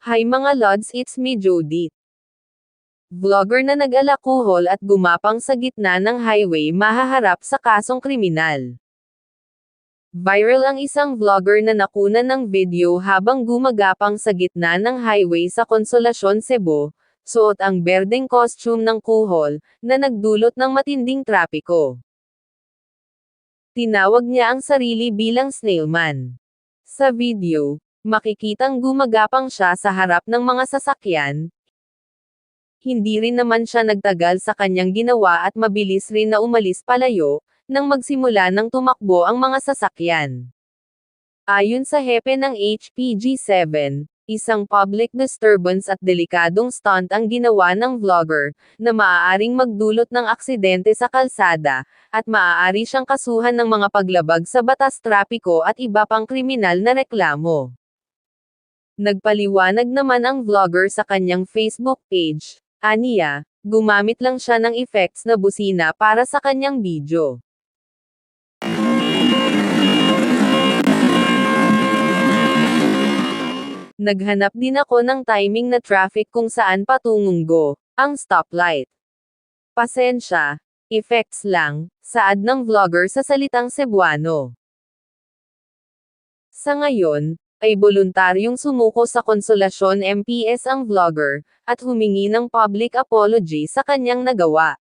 Hi mga Lods, it's me Jodit. Vlogger na nag-alakuhol at gumapang sa gitna ng highway mahaharap sa kasong kriminal. Viral ang isang vlogger na nakunan ng video habang gumagapang sa gitna ng highway sa Consolacion, Cebu, suot ang berdeng costume ng kuhol, na nagdulot ng matinding trapiko. Tinawag niya ang sarili bilang snailman. Sa video, makikitang gumagapang siya sa harap ng mga sasakyan. Hindi rin naman siya nagtagal sa kanyang ginawa at mabilis rin na umalis palayo, nang magsimula ng tumakbo ang mga sasakyan. Ayon sa hepe ng HPG7, isang public disturbance at delikadong stunt ang ginawa ng vlogger, na maaaring magdulot ng aksidente sa kalsada, at maaari siyang kasuhan ng mga paglabag sa batas trapiko at iba pang kriminal na reklamo. Nagpaliwanag naman ang vlogger sa kanyang Facebook page. Aniya, gumamit lang siya ng effects na busina para sa kanyang video. Naghanap din ako ng timing na traffic kung saan patungong go, ang stoplight. Pasensya, effects lang, saad ng vlogger sa salitang Cebuano. Sa ngayon, ay voluntaryong sumuko sa Konsolasyon MPS ang vlogger, at humingi ng public apology sa kanyang nagawa.